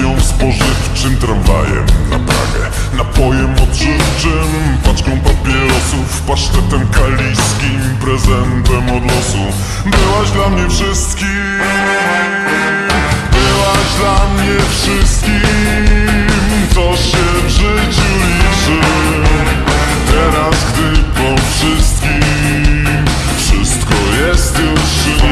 Promocją spożywczym, tramwajem na Pragę. Napojem odżywczym, paczką papierosów Pasztetem kaliskim, prezentem od losu. Byłaś dla mnie wszystkim. Byłaś dla mnie wszystkim. Co się w życiu liczy. Teraz gdy po wszystkim Wszystko jest już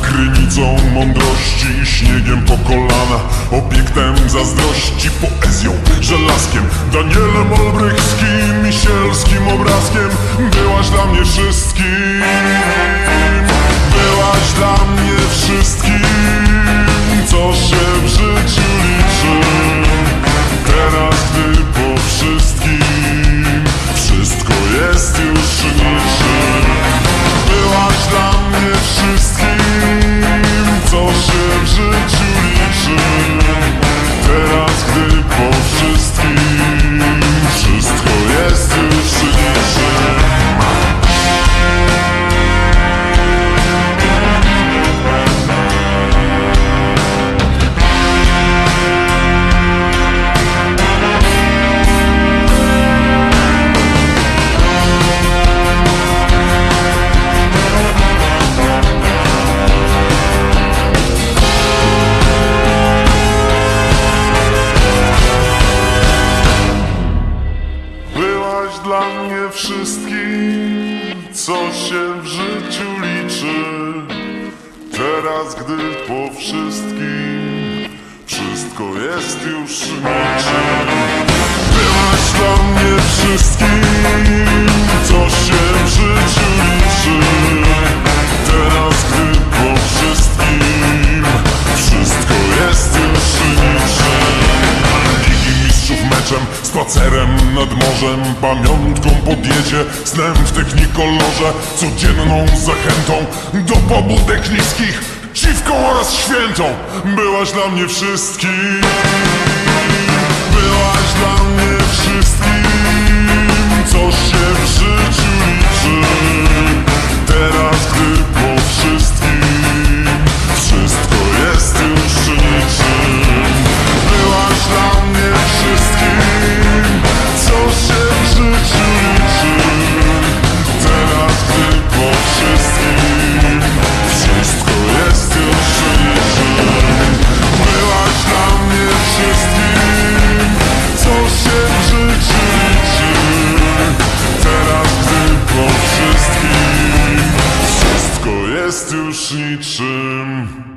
krynicą mądrości śniegiem po kolana. Obiektem zazdrości, poezją, żelazkiem Danielem Olbrychskim i sielskim obrazkiem. Byłaś dla mnie wszystkim Byłaś dla mnie wszystkim co się w życiu liczy. Teraz, gdy po wszystkim wszystko jest już niczym. Byłaś dla mnie wszystkim, spacerem nad morzem Pamiątką podjedzie, snem w technikolorze Codzienną zachętą do pobudek niskich Dziwką oraz świętą. Byłaś dla mnie wszystkim jest już niczym.